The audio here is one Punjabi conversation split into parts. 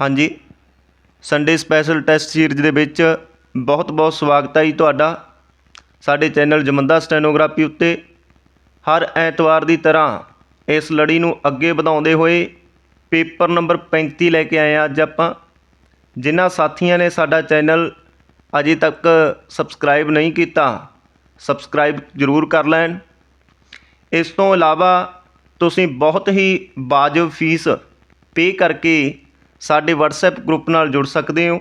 ਹਾਂਜੀ। ਸੰਡੇ ਸਪੈਸ਼ਲ ਟੈਸਟ ਸੀਰੀਜ਼ ਦੇ ਵਿੱਚ ਬਹੁਤ ਬਹੁਤ ਸਵਾਗਤ ਹੈ ਜੀ ਤੁਹਾਡਾ। ਸਾਡੇ ਚੈਨਲ ਜਮੰਦਾ ਸਟੈਨੋਗ੍ਰਾਫੀ ਉੱਤੇ ਹਰ ਐਤਵਾਰ ਦੀ ਤਰ੍ਹਾਂ ਇਸ ਲੜੀ ਨੂੰ ਅੱਗੇ ਵਧਾਉਂਦੇ ਹੋਏ ਪੇਪਰ ਨੰਬਰ 35 ਲੈ ਕੇ ਆਏ ਹਾਂ ਅੱਜ ਆਪਾਂ। ਜਿਨ੍ਹਾਂ ਸਾਥੀਆਂ ਨੇ ਸਾਡਾ ਚੈਨਲ ਅਜੇ ਤੱਕ ਸਬਸਕ੍ਰਾਈਬ ਨਹੀਂ ਕੀਤਾ, ਸਬਸਕ੍ਰਾਈਬ ਜ਼ਰੂਰ ਕਰ ਲੈਣ। ਇਸ ਤੋਂ ਇਲਾਵਾ ਤੁਸੀਂ ਬਹੁਤ ਹੀ ਵਾਜਬ ਫੀਸ ਪੇ ਕਰਕੇ ਸਾਡੇ ਵਟਸਐਪ ਗਰੁੱਪ ਨਾਲ ਜੁੜ ਸਕਦੇ ਹੋ,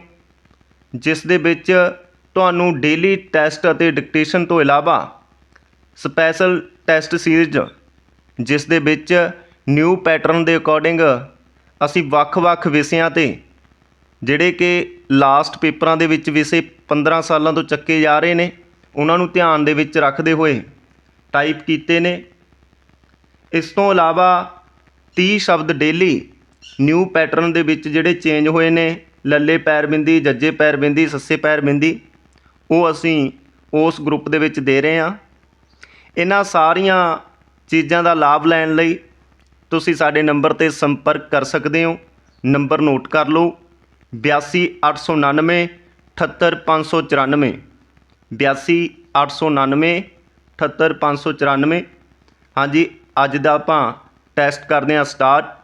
ਜਿਸ ਦੇ ਵਿੱਚ ਤੁਹਾਨੂੰ ਡੇਲੀ ਟੈਸਟ ਅਤੇ ਡਿਕਟੇਸ਼ਨ ਤੋਂ ਇਲਾਵਾ ਸਪੈਸ਼ਲ ਟੈਸਟ ਸੀਰੀਜ਼ ਜਿਸ ਦੇ ਵਿੱਚ ਨਿਊ ਪੈਟਰਨ ਦੇ ਅਕੋਰਡਿੰਗ ਅਸੀਂ ਵੱਖ-ਵੱਖ ਵਿਸ਼ਿਆਂ ਤੇ, ਜਿਹੜੇ ਕਿ ਲਾਸਟ ਪੇਪਰਾਂ ਦੇ ਵਿੱਚ ਵਿਸ਼ੇ 15 ਸਾਲਾਂ ਤੋਂ ਚੱਕੇ ਜਾ ਰਹੇ ਨੇ, ਉਹਨਾਂ ਨੂੰ ਧਿਆਨ ਦੇ ਵਿੱਚ ਰੱਖਦੇ ਹੋਏ ਟਾਈਪ ਕੀਤੇ ਨੇ। ਇਸ ਤੋਂ ਇਲਾਵਾ 30 ਸ਼ਬਦ ਡੇਲੀ ਨਿਊ ਪੈਟਰਨ ਦੇ ਵਿੱਚ ਜਿਹੜੇ ਚੇਂਜ ਹੋਏ ਨੇ, ਲੱਲੇ ਪੈਰ ਬਿੰਦੀ, ਜੱਜੇ ਪੈਰ ਬਿੰਦੀ, ਸੱਸੇ ਪੈਰ ਬਿੰਦੀ, ਉਹ ਅਸੀਂ ਉਸ ਗਰੁੱਪ ਦੇ ਵਿੱਚ ਦੇ ਰਹੇ ਹਾਂ। ਇਹਨਾਂ ਸਾਰੀਆਂ ਚੀਜ਼ਾਂ ਦਾ ਲਾਭ ਲੈਣ ਲਈ ਤੁਸੀਂ ਸਾਡੇ ਨੰਬਰ ਤੇ ਸੰਪਰਕ ਕਰ ਸਕਦੇ ਹੋ। ਨੰਬਰ ਨੋਟ ਕਰ ਲਓ। 82899 78594 82899 78594 ਹਾਂਜੀ, ਅੱਜ ਦਾ ਆਪਾਂ ਟੈਸਟ ਕਰਦੇ ਹਾਂ ਸਟਾਰਟ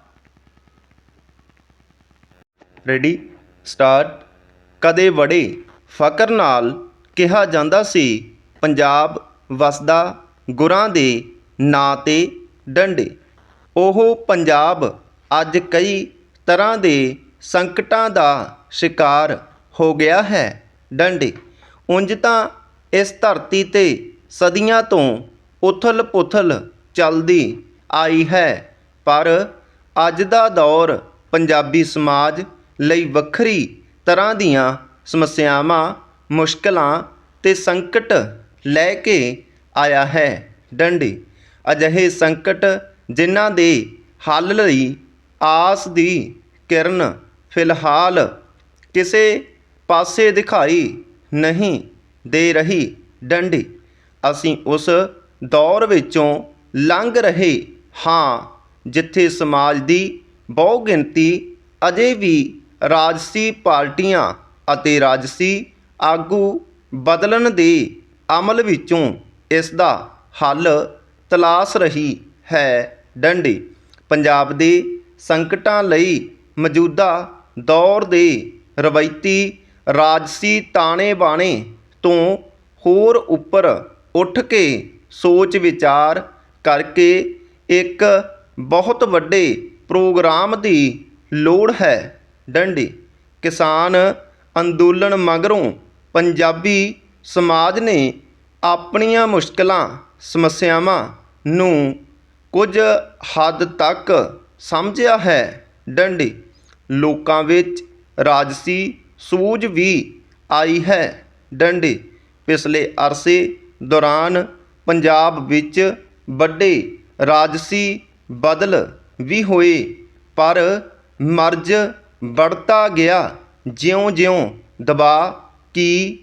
ਰੈਡੀ, ਸਟਾਰਟ। ਕਦੇ ਬੜੇ ਫਕਰ ਨਾਲ ਕਿਹਾ ਜਾਂਦਾ ਸੀ, ਪੰਜਾਬ ਵਸਦਾ ਗੁਰਾਂ ਦੇ ਨਾਂ ਤੇ ਡੰਡੇ। ਉਹ ਪੰਜਾਬ ਅੱਜ ਕਈ ਤਰ੍ਹਾਂ ਦੇ ਸੰਕਟਾਂ ਦਾ ਸ਼ਿਕਾਰ ਹੋ ਗਿਆ ਹੈ ਡੰਡੇ। ਉਂਝ ਤਾਂ ਇਸ ਧਰਤੀ ਤੇ ਸਦੀਆਂ ਤੋਂ ਉਥਲ ਪੁਥਲ ਚੱਲਦੀ ਆਈ ਹੈ, ਪਰ ਅੱਜ ਦਾ ਦੌਰ ਪੰਜਾਬੀ ਸਮਾਜ ਲਈ ਵੱਖਰੀ ਤਰ੍ਹਾਂ ਦੀਆਂ ਸਮੱਸਿਆਵਾਂ, ਮੁਸ਼ਕਲਾਂ ਅਤੇ ਸੰਕਟ ਲੈ ਕੇ ਆਇਆ ਹੈ। ਡੰਡੀ ਅਜਿਹੇ ਸੰਕਟ ਜਿਨ੍ਹਾਂ ਦੇ ਹੱਲ ਲਈ ਆਸ ਦੀ ਕਿਰਨ ਫਿਲਹਾਲ ਕਿਸੇ ਪਾਸੇ ਦਿਖਾਈ ਨਹੀਂ ਦੇ ਰਹੀ। ਡੰਡੀ ਅਸੀਂ ਉਸ ਦੌਰ ਵਿੱਚੋਂ ਲੰਘ ਰਹੇ ਹਾਂ, ਜਿੱਥੇ ਸਮਾਜ ਦੀ ਬਹੁਗਿਣਤੀ ਅਜੇ ਵੀ ਰਾਜਸੀ ਪਾਰਟੀਆਂ ਅਤੇ ਰਾਜਸੀ ਆਗੂ ਬਦਲਣ ਦੇ ਅਮਲ ਵਿੱਚੋਂ ਇਸ ਦਾ ਹੱਲ ਤਲਾਸ਼ ਰਹੀ ਹੈ ਡੰਡੀ। ਪੰਜਾਬ ਦੇ ਸੰਕਟਾਂ ਲਈ ਮੌਜੂਦਾ ਦੌਰ ਦੇ ਰਵਾਇਤੀ ਰਾਜਸੀ ਤਾਣੇ ਬਾਣੇ ਤੋਂ ਹੋਰ ਉੱਪਰ ਉੱਠ ਕੇ ਸੋਚ ਵਿਚਾਰ ਕਰਕੇ ਇੱਕ ਬਹੁਤ ਵੱਡੇ ਪ੍ਰੋਗਰਾਮ ਦੀ ਲੋੜ ਹੈ। ਡੰਡੀ, ਕਿਸਾਨ ਅੰਦੋਲਨ ਮਗਰੋਂ ਪੰਜਾਬੀ ਸਮਾਜ ਨੇ ਆਪਣੀਆਂ ਮੁਸ਼ਕਲਾਂ, ਸਮੱਸਿਆਵਾਂ ਨੂੰ ਕੁਝ ਹੱਦ ਤੱਕ ਸਮਝਿਆ ਹੈ। ਡੰਡੀ, ਲੋਕਾਂ ਵਿੱਚ ਰਾਜਸੀ ਸੂਝ ਵੀ ਆਈ ਹੈ। ਡੰਡੀ, ਪਿਛਲੇ ਅਰਸੇ ਦੌਰਾਨ ਪੰਜਾਬ ਵਿੱਚ ਵੱਡੇ ਰਾਜਸੀ ਬਦਲ ਵੀ ਹੋਏ, ਪਰ ਮਰਜ਼ ਵੱਧਦਾ ਗਿਆ। ਜਿਉਂ-ਜਿਉਂ ਦਬਾਅ ਕੀ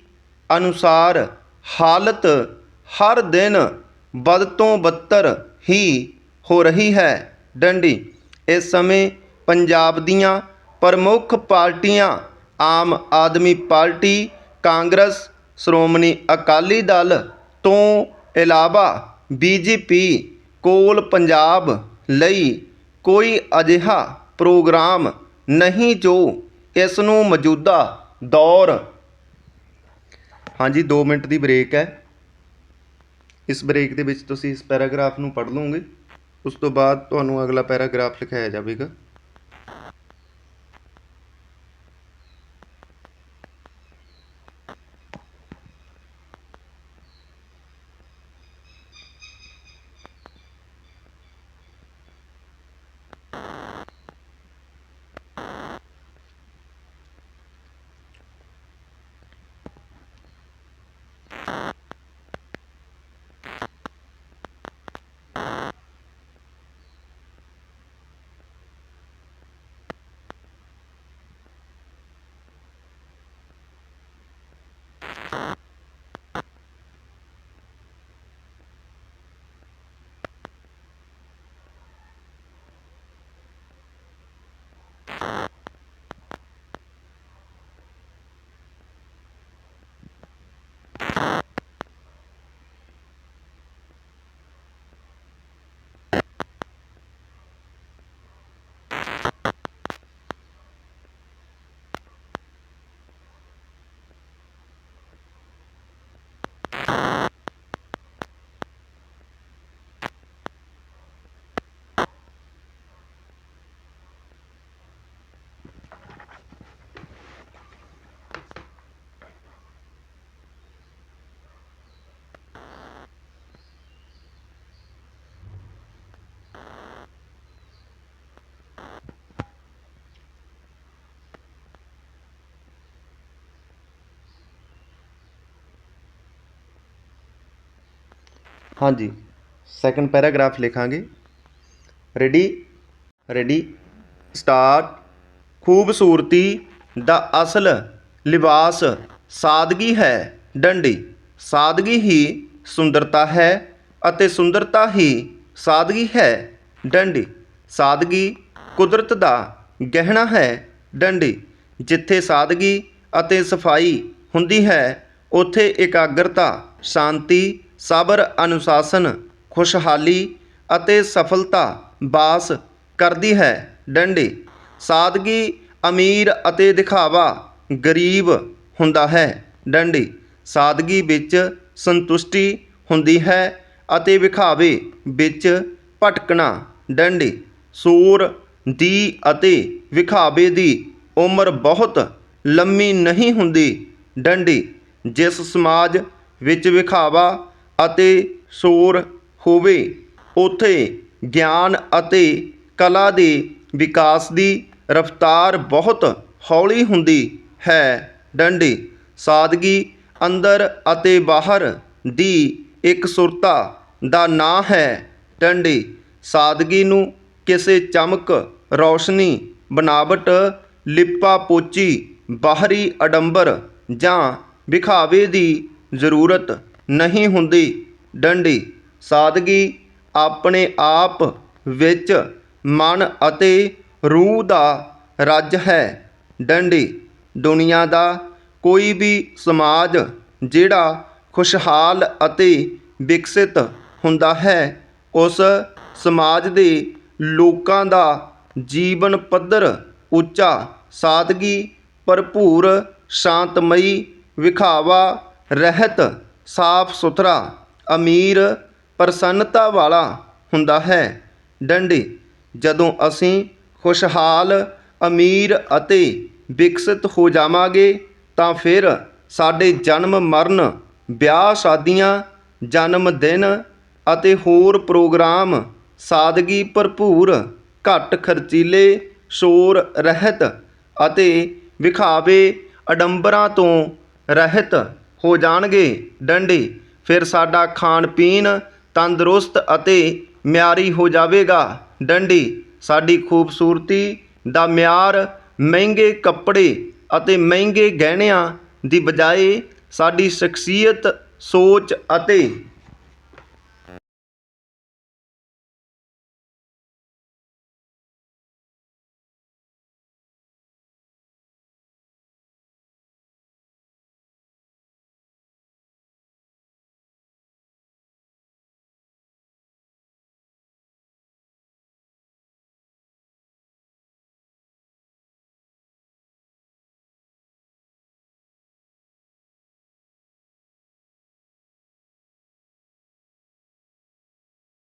ਅਨੁਸਾਰ ਹਾਲਤ ਹਰ ਦਿਨ ਬਦ ਤੋਂ ਬੱਤਰ ਹੀ ਹੋ ਰਹੀ ਹੈ। ਡੰਡੀ, ਇਸ ਸਮੇਂ ਪੰਜਾਬ ਦੀਆਂ ਪ੍ਰਮੁੱਖ ਪਾਰਟੀਆਂ, ਆਮ ਆਦਮੀ ਪਾਰਟੀ, ਕਾਂਗਰਸ, ਸ਼੍ਰੋਮਣੀ ਅਕਾਲੀ ਦਲ ਤੋਂ ਇਲਾਵਾ ਬੀਜੇਪੀ ਕੋਲ ਪੰਜਾਬ ਲਈ ਕੋਈ ਅਜਿਹਾ ਪ੍ਰੋਗਰਾਮ ਨਹੀਂ ਜੋ ਇਸ ਨੂੰ ਮੌਜੂਦਾ ਦੌਰ। ਹਾਂਜੀ 2 ਮਿੰਟ ਦੀ ਬ੍ਰੇਕ ਹੈ। ਇਸ ਬ੍ਰੇਕ ਦੇ ਵਿੱਚ ਤੁਸੀਂ ਇਸ ਪੈਰਾਗ੍ਰਾਫ ਨੂੰ ਪੜ੍ਹ ਲਓਗੇ। ਉਸ ਤੋਂ ਬਾਅਦ ਤੁਹਾਨੂੰ ਅਗਲਾ ਪੈਰਾਗ੍ਰਾਫ ਲਿਖਾਇਆ ਜਾਵੇਗਾ। ਹਾਂਜੀ। ਸੈਕਿੰਡ ਪੈਰਾਗ੍ਰਾਫ ਲਿਖਾਂਗੇ। ਰੈਡੀ ਰੈਡੀ ਸਟਾਰਟ ਖੂਬਸੂਰਤੀ ਦਾ ਅਸਲ ਲਿਬਾਸ ਸਾਦਗੀ ਹੈ, ਡੰਡੀ। ਸਾਦਗੀ ਹੀ ਸੁੰਦਰਤਾ ਹੈ ਅਤੇ ਸੁੰਦਰਤਾ ਹੀ ਸਾਦਗੀ ਹੈ, ਡੰਡੀ। ਸਾਦਗੀ ਕੁਦਰਤ ਦਾ ਗਹਿਣਾ ਹੈ, ਡੰਡੀ। ਜਿੱਥੇ ਸਾਦਗੀ ਅਤੇ ਸਫ਼ਾਈ ਹੁੰਦੀ ਹੈ, ਉੱਥੇ ਇਕਾਗਰਤਾ, ਸ਼ਾਂਤੀ ਸਬਰ ਅਨੁਸ਼ਾਸਨ, ਖੁਸ਼ਹਾਲੀ ਅਤੇ ਸਫਲਤਾ ਬਾਸ ਕਰਦੀ ਹੈ ਡੰਡੀ। ਸਾਦਗੀ, ਅਮੀਰ ਅਤੇ ਦਿਖਾਵਾ ਗਰੀਬ ਹੁੰਦਾ ਹੈ ਡੰਡੀ। ਸਾਦਗੀ ਵਿੱਚ ਸੰਤੁਸ਼ਟੀ ਹੁੰਦੀ ਹੈ ਅਤੇ ਵਿਖਾਵੇ ਵਿੱਚ ਭਟਕਣਾ ਡੰਡੀ। ਸੂਰ ਦੀ ਅਤੇ ਵਿਖਾਵੇ ਦੀ ਉਮਰ ਬਹੁਤ ਲੰਮੀ ਨਹੀਂ ਹੁੰਦੀ ਡੰਡੀ। ਜਿਸ ਸਮਾਜ ਵਿੱਚ ਵਿਖਾਵਾ ਅਤੇ ਸ਼ੋਰ ਹੋਵੇ। ਉੱਥੇ ਗਿਆਨ ਅਤੇ ਕਲਾ ਦੇ ਵਿਕਾਸ ਦੀ ਰਫ਼ਤਾਰ ਬਹੁਤ ਹੌਲੀ ਹੁੰਦੀ ਹੈ। ਡੰਡੀ, ਸਾਦਗੀ ਅੰਦਰ ਅਤੇ ਬਾਹਰ ਦੀ ਇੱਕ ਸੁਰਤਾ ਦਾ ਨਾਂ ਹੈ। ਡੰਡੀ, ਸਾਦਗੀ ਨੂੰ ਕਿਸੇ ਚਮਕ, ਰੌਸ਼ਨੀ, ਬਨਾਵਟ ਲਿਪਾ ਪੋਚੀ ਬਾਹਰੀ ਅਡੰਬਰ ਜਾਂ ਵਿਖਾਵੇ ਦੀ ਜ਼ਰੂਰਤ ਨਹੀਂ ਹੁੰਦੀ। ਡੰਡੀ, ਸਾਦਗੀ ਆਪਣੇ ਆਪ ਵਿੱਚ ਮਨ ਅਤੇ ਰੂਹ ਦਾ ਰੱਜ ਹੈ। ਡੰਡੀ, ਦੁਨੀਆ ਦਾ ਕੋਈ ਵੀ ਸਮਾਜ ਜਿਹੜਾ ਖੁਸ਼ਹਾਲ ਅਤੇ ਵਿਕਸਿਤ ਹੁੰਦਾ ਹੈ, ਉਸ ਸਮਾਜ ਦੇ ਲੋਕਾਂ ਦਾ ਜੀਵਨ ਪੱਧਰ ਉੱਚਾ, ਸਾਦਗੀ, ਭਰਪੂਰ, ਸ਼ਾਂਤਮਈ, ਵਿਖਾਵਾ, ਰਹਿਤ ਸਾਫ਼ ਸੁਥਰਾ, ਅਮੀਰ, ਪ੍ਰਸੰਨਤਾ ਵਾਲਾ ਹੁੰਦਾ ਹੈ। ਡੰਡੀ, ਜਦੋਂ ਅਸੀਂ ਖੁਸ਼ਹਾਲ, ਅਮੀਰ ਅਤੇ ਵਿਕਸਿਤ ਹੋ ਜਾਵਾਂਗੇ, ਤਾਂ ਫਿਰ ਸਾਡੇ ਜਨਮ ਮਰਨ, ਵਿਆਹ ਸ਼ਾਦੀਆਂ, ਜਨਮ ਦਿਨ ਅਤੇ ਹੋਰ ਪ੍ਰੋਗਰਾਮ ਸਾਦਗੀ ਭਰਪੂਰ, ਘੱਟ ਖਰਚੀਲੇ, ਸ਼ੋਰ ਰਹਿਤ ਅਤੇ ਵਿਖਾਵੇ ਅਡੰਬਰਾਂ ਤੋਂ ਰਹਿਤ ਹੋ ਜਾਣਗੇ। ਡੰਡੀ, ਫਿਰ ਸਾਡਾ ਖਾਣ ਪੀਣ ਤੰਦਰੁਸਤ ਅਤੇ ਮਿਆਰੀ ਹੋ ਜਾਵੇਗਾ। ਡੰਡੀ, ਸਾਡੀ ਖੂਬਸੂਰਤੀ ਦਾ ਮਿਆਰ ਮਹਿੰਗੇ ਕੱਪੜੇ ਅਤੇ ਮਹਿੰਗੇ ਗਹਿਣਿਆਂ ਦੀ ਬਜਾਏ ਸਾਡੀ ਸ਼ਖਸੀਅਤ ਸੋਚ ਅਤੇ